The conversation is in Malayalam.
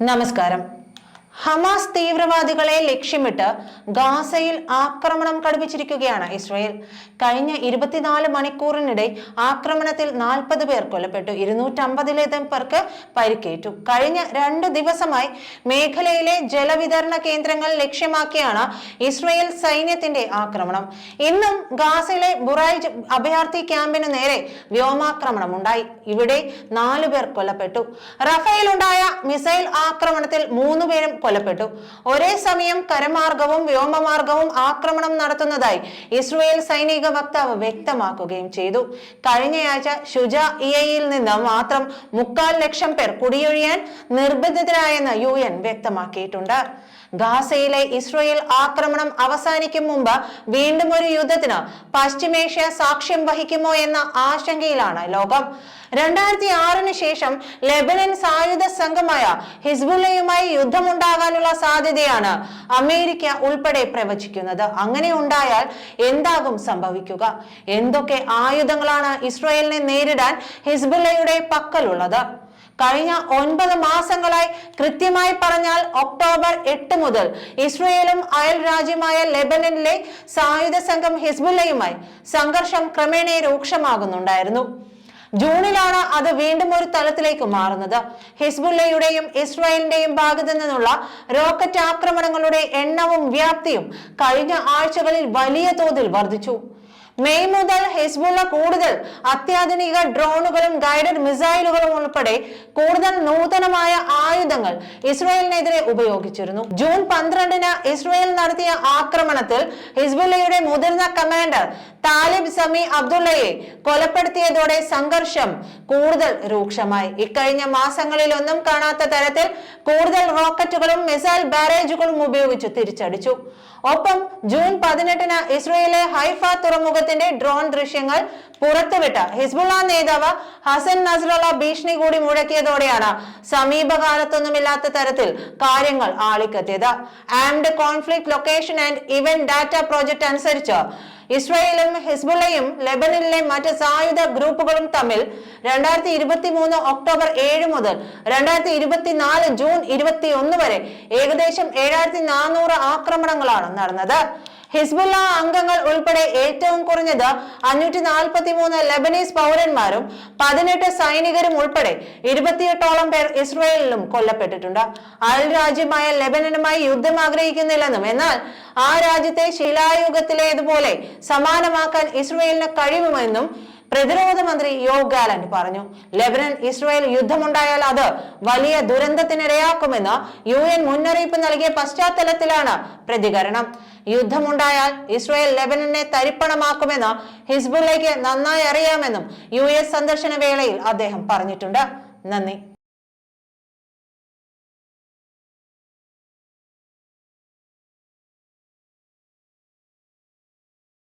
നമസ്കാരം. ഹമാസ് തീവ്രവാദികളെ ലക്ഷ്യമിട്ട് ഗാസയിൽ ആക്രമണം കടുപ്പിച്ചിരിക്കുകയാണ് ഇസ്രയേൽ. കഴിഞ്ഞ ഇരുപത്തിനാല് മണിക്കൂറിനിടെ ആക്രമണത്തിൽ നാൽപ്പത് പേർ കൊല്ലപ്പെട്ടു. ഇരുന്നൂറ്റമ്പതിലേതം പേർക്ക് പരിക്കേറ്റു. കഴിഞ്ഞ രണ്ട് ദിവസമായി മേഖലയിലെ ജലവിതരണ കേന്ദ്രങ്ങൾ ലക്ഷ്യമാക്കിയാണ് ഇസ്രയേൽ സൈന്യത്തിന്റെ ആക്രമണം. ഇന്നും ഗാസയിലെ ബുറൈജ് അഭയാർത്ഥി ക്യാമ്പിന് നേരെ വ്യോമാക്രമണം ഉണ്ടായി. ഇവിടെ നാലു പേർ കൊല്ലപ്പെട്ടു. റഫേലുണ്ടായ മിസൈൽ ആക്രമണത്തിൽ മൂന്ന് പേരും കൊല്ലപ്പെട്ടു. ഒരേ സമയം കരമാർഗവും വ്യോമമാർഗവും ആക്രമണം നടത്തുന്നതായി ഇസ്രയേൽ സൈനിക വക്താവ് വ്യക്തമാക്കുകയും ചെയ്തു. കഴിഞ്ഞയാഴ്ച ഷുജ ഇയയിൽ നിന്ന് മാത്രം മുക്കാൽ ലക്ഷം പേർ കുടിയൊഴിയാൻ നിർബന്ധിതരായെന്ന് യു എൻ വ്യക്തമാക്കിയിട്ടുണ്ട്. ഗാസയിലെ ഇസ്രയേൽ ആക്രമണം അവസാനിക്കും മുമ്പ് വീണ്ടും ഒരു യുദ്ധത്തിന് പശ്ചിമേഷ്യ സാക്ഷ്യം വഹിക്കുമോ എന്ന ആശങ്കയിലാണ് ലോകം. രണ്ടായിരത്തി ആറിന് ശേഷം ലെബനൻ സായുധ സംഘമായ ഹിസ്ബുള്ളയുമായി യുദ്ധമുണ്ടാകാനുള്ള സാധ്യതയാണ് അമേരിക്ക ഉൾപ്പെടെ പ്രവചിക്കുന്നത്. അങ്ങനെ ഉണ്ടായാൽ എന്താകും സംഭവിക്കുക? എന്തൊക്കെ ആയുധങ്ങളാണ് ഇസ്രായേലിനെ നേരിടാൻ ഹിസ്ബുള്ളയുടെ പക്കലുള്ളത്? കഴിഞ്ഞ ഒൻപത് മാസങ്ങളായി കൃത്യമായി പറഞ്ഞാൽ ഒക്ടോബർ എട്ട് മുതൽ ഇസ്രയേലും അയൽ രാജ്യമായ ലെബനനിലെ സായുധ സംഘം ഹിസ്ബുല്ലയുമായി സംഘർഷം ക്രമേണ രൂക്ഷമാകുന്നുണ്ടായിരുന്നു. ജൂണിലാണ് അത് വീണ്ടും ഒരു തലത്തിലേക്ക് മാറുന്നത്. ഹിസ്ബുല്ലയുടെയും ഇസ്രായേലിന്റെയും ഭാഗത്തു നിന്നുള്ള റോക്കറ്റ് ആക്രമണങ്ങളുടെ എണ്ണവും വ്യാപ്തിയും കഴിഞ്ഞ ആഴ്ചകളിൽ വലിയ തോതിൽ വർദ്ധിച്ചു. മെയ് മുതൽ ഹെസ്ബുള്ള കൂടുതൽ അത്യാധുനിക ഡ്രോണുകളും ഗൈഡഡ് മിസൈലുകളും ഉൾപ്പെടെ കൂടുതൽ നൂതനമായ ആയുധങ്ങൾ ഇസ്രായേലിനെതിരെ ഉപയോഗിച്ചിരുന്നു. ജൂൺ പന്ത്രണ്ടിന് ഇസ്രായേൽ നടത്തിയ ആക്രമണത്തിൽ ഹിസ്ബുള്ളയുടെ മുതിർന്ന കമാൻഡർ താലിബ് സമി അബ്ദുള്ളയെ കൊലപ്പെടുത്തിയതോടെ സംഘർഷം കൂടുതൽ രൂക്ഷമായി. ഇക്കഴിഞ്ഞ മാസങ്ങളിലൊന്നും കാണാത്ത തരത്തിൽ കൂടുതൽ റോക്കറ്റുകളും മിസൈൽ ബാരേജുകളും ഉപയോഗിച്ച് തിരിച്ചടിച്ചു. ഒപ്പം ജൂൺ പതിനെട്ടിന് ഇസ്രയേലിലെ ഹൈഫ തുറമുഖത്തിന്റെ ഡ്രോൺ ദൃശ്യങ്ങൾ പുറത്തുവിട്ട ഹിസ്ബുള്ള നേതാവ് ഹസൻ നസ്രള്ള ഭീഷണി കൂടി മുഴക്കിയതോടെയാണ് സമീപകാലത്തൊന്നുമില്ലാത്ത തരത്തിൽ കാര്യങ്ങൾ ആളിക്കത്തിയത്. Armed conflict location and event data project അനുസരിച്ച് ഇസ്രായേലും ഹിസ്ബുള്ളയും ലെബനനിലെ മറ്റ് സായുധ ഗ്രൂപ്പുകളും തമ്മിൽ രണ്ടായിരത്തി ഇരുപത്തി മൂന്ന് ഒക്ടോബർ ഏഴ് മുതൽ രണ്ടായിരത്തി ഇരുപത്തിനാല് ജൂൺ ഇരുപത്തി ഒന്ന് വരെ ഏകദേശം ഏഴായിരത്തി നാനൂറ് ആക്രമണങ്ങളാണ് നടന്നത്. ഹിസ്ബുള്ള അംഗങ്ങൾ ഉൾപ്പെടെ ഏറ്റവും കുറഞ്ഞത് അഞ്ഞൂറ്റി നാൽപ്പത്തി മൂന്ന് ലബനീസ് പൗരന്മാരും പതിനെട്ട് സൈനികരും ഉൾപ്പെടെ ഇരുപത്തിയെട്ടോളം പേർ ഇസ്രയേലിലും കൊല്ലപ്പെട്ടിട്ടുണ്ട്. അയൽ രാജ്യമായ ലബനനുമായി യുദ്ധം ആഗ്രഹിക്കുന്നില്ലെന്നും എന്നാൽ ആ രാജ്യത്തെ ശിലായുഗത്തിലേതുപോലെ സമാനമാക്കാൻ ഇസ്രയേലിന് കഴിയുമെന്നും പ്രതിരോധ മന്ത്രി യോഗ് ഗാലന്റ് പറഞ്ഞു. ലെബനൻ ഇസ്രായേൽ യുദ്ധമുണ്ടായാൽ അത് വലിയ ദുരന്തത്തിനിടയാക്കുമെന്ന് യു എൻ മുന്നറിയിപ്പ് നൽകിയ പശ്ചാത്തലത്തിലാണ് പ്രതികരണം. യുദ്ധമുണ്ടായാൽ ഇസ്രായേൽ ലെബനനെ തരിപ്പണമാക്കുമെന്ന് ഹിസ്ബുള്ളയ്ക്ക് നന്നായി അറിയാമെന്നും യു എസ് സന്ദർശന വേളയിൽ അദ്ദേഹം പറഞ്ഞിട്ടുണ്ട്. നന്ദി.